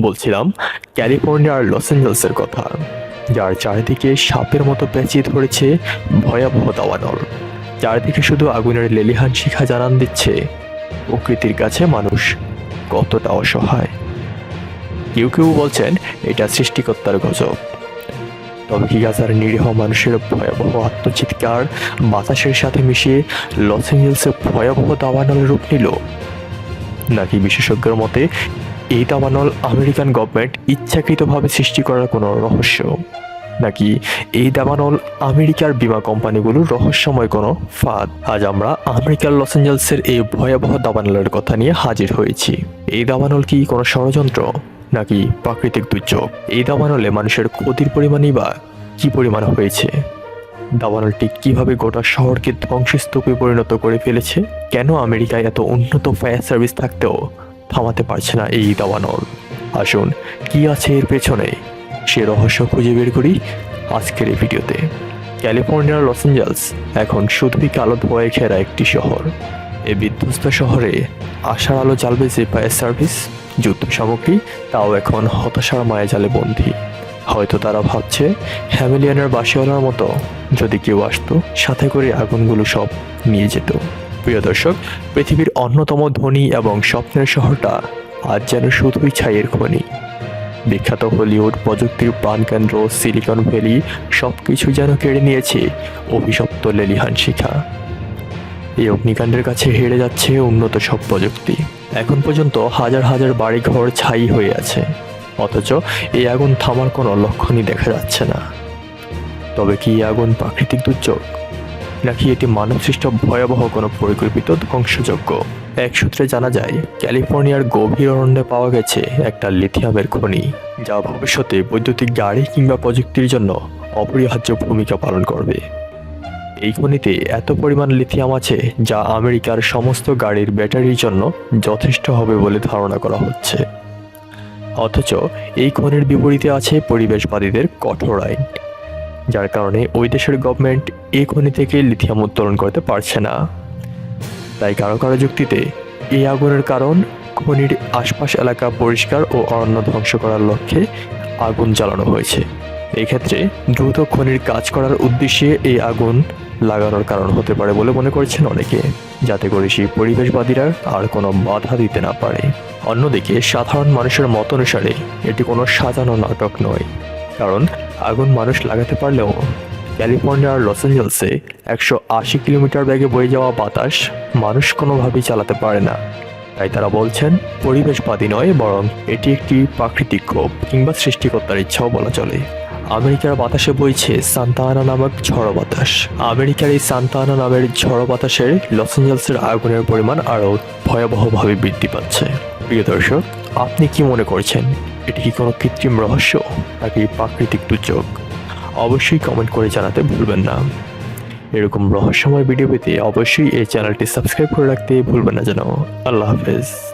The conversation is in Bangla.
বলছিলাম, ক্যালিফোর্নিয়ার লস অ্যাঞ্জেলসের কথা, যার চারিদিকে সাপের মতো পেঁচিয়ে ধরেছে ভয়াবহ দাওয়ানল চারিদিকে শুধু আগুনের লেলিহান শিখা জানান দিচ্ছে, প্রকৃতির কাছে মানুষ কতটা অসহায়। কেউ কেউ বলছেন, এটা সৃষ্টিকর্তার গজব। তবে কি গাজার নিরীহ মানুষের ভয়াবহ আত্মচিৎকার বাতাসের সাথে মিশিয়ে লস অ্যাঞ্জেলসে ভয়াবহ দাবানলের রূপ নিল? নাকি বিশেষজ্ঞের মতে এই দাবানল আমেরিকান গভর্নমেন্ট ইচ্ছাকৃতভাবে সৃষ্টি করার কোনো রহস্য? নাকি এই দাবানল আমেরিকার বিমা কোম্পানিগুলোর রহস্যময় কোনো ফাঁদ? আজ আমরা আমেরিকার লস অ্যাঞ্জেলসের এই ভয়াবহ দাবানলের কথা নিয়ে হাজির হয়েছি। এই দাবানল কি কোনো ষড়যন্ত্র? নাকি প্রাকৃতিক দুর্যোগ? এই দাবানলে মানুষের ক্ষতির পরিমাণই বা কী পরিমাণ হয়েছে? দাবানলটি কীভাবে গোটা শহরকে ধ্বংসস্তূপে পরিণত করে ফেলেছে? কেন আমেরিকায় এত উন্নত ফায়ার সার্ভিস থাকতেও থামাতে পারছে না এই দাবানল। আসুন, কি আছে এর পেছনে? সে রহস্য খুঁজে বের করি আজকের এই ভিডিওতে। ক্যালিফোর্নিয়ার লস অ্যাঞ্জেলস এখন শুধুই কালো ধোয়ায় ঘেরা একটি শহর। এই বিধ্বস্ত শহরে আশার আলো জ্বালবে যে ফায়ার সার্ভিস, যুদ্ধ সামগ্রী, তাও এখন হতাশার মায়া জালে বন্দী। হয়তো তারা ভাবছে, হ্যামিলিয়ানের বাসিওয়ালার মতো যদি কেউ আসতো, সাথে করে আগুনগুলো সব নিয়ে যেত। প্রিয় দর্শক, পৃথিবীর অন্যতম ধনী এবং স্বপ্নের শহরটা আজ যেন শুধুই ছাইয়ের খনি। বিখ্যাত হলিউড প্রযুক্তির প্রাণকেন্দ্র সিলিকন ভ্যালি সব কিছু যেন কেড়ে নিয়েছে অভিশপ্ত লেলিহান শিখা। এই অগ্নিকাণ্ডের কাছে হেরে যাচ্ছে উন্নত সব প্রযুক্তি। এখন পর্যন্ত হাজার হাজার বাড়িঘর ছাই হয়ে আছে। অথচ এই আগুন থামার কোনো লক্ষণই দেখা যাচ্ছে না। তবে কি আগুন প্রাকৃতিক দুর্যোগ? নাকি এটি মানবসৃষ্ট ভয়াবহ কোনো পরিকল্পিত ধ্বংসযজ্ঞ? এক সূত্রে জানা যায়, ক্যালিফোর্নিয়ার গভীর অরণ্যে পাওয়া গেছে একটা লিথিয়ামের খনি, যা ভবিষ্যতে বৈদ্যুতিক গাড়ি কিংবা প্রযুক্তির জন্য অপরিহার্য ভূমিকা পালন করবে। এই খনিতে এত পরিমাণ লিথিয়াম আছে, যা আমেরিকার সমস্ত গাড়ির ব্যাটারির জন্য যথেষ্ট হবে বলে ধারণা করা হচ্ছে। অথচ এই খনির বিপরীতে আছে পরিবেশবাদীদের কঠোর আইন। যার কারণে ওই দেশের গভর্নমেন্ট এ খনি থেকে লিথিয়াম উত্তোলন করতে পারছে না। তাই কারও কারও যুক্তিতে এই আগুনের কারণ খনির আশপাশ এলাকা পরিষ্কার ও অরণ্য ধ্বংস করার লক্ষ্যে আগুন জ্বালানো হয়েছে। এক্ষেত্রে দ্রুত খনির কাজ করার উদ্দেশ্যে এই আগুন লাগানোর কারণ হতে পারে বলে মনে করছেন অনেকে, যাতে করে সেই পরিবেশবাদীরা আর কোনো বাধা দিতে না পারে। অন্যদিকে সাধারণ মানুষের মত অনুসারে এটি কোনো সাজানো নাটক নয়। কারণ আগুন মানুষ লাগাতে পারলেও ক্যালিফোর্নিয়ার লস অ্যাঞ্জেলসে একশো আশি কিলোমিটার বেগে বয়ে যাওয়া বাতাস মানুষ কোনোভাবেই চালাতে পারে না। তাই তারা বলছেন, পরিবেশবাদী নয়, বরং এটি একটি প্রাকৃতিক ক্ষোভ কিংবা সৃষ্টিকর্তার ইচ্ছাও বলা চলে। আমেরিকার বাতাসে বইছে সান্তানা নামক ঝড়ো বাতাস। আমেরিকার এই সান্তানা নামের ঝড়ো বাতাসের লস অ্যাঞ্জেলসের আগুনের পরিমাণ আরও ভয়াবহভাবে বৃদ্ধি পাচ্ছে। প্রিয় দর্শক, আপনি কি মনে করছেন? এটি কি কোনো কৃত্রিম রহস্য নাকি প্রাকৃতিক দুর্যোগ? অবশ্যই কমেন্ট করে জানাতে ভুলবেন না। এরকম রহস্যময় ভিডিও পেতে অবশ্যই এই চ্যানেলটি সাবস্ক্রাইব করে রাখতে ভুলবেন না যেন। আল্লাহ হাফেজ।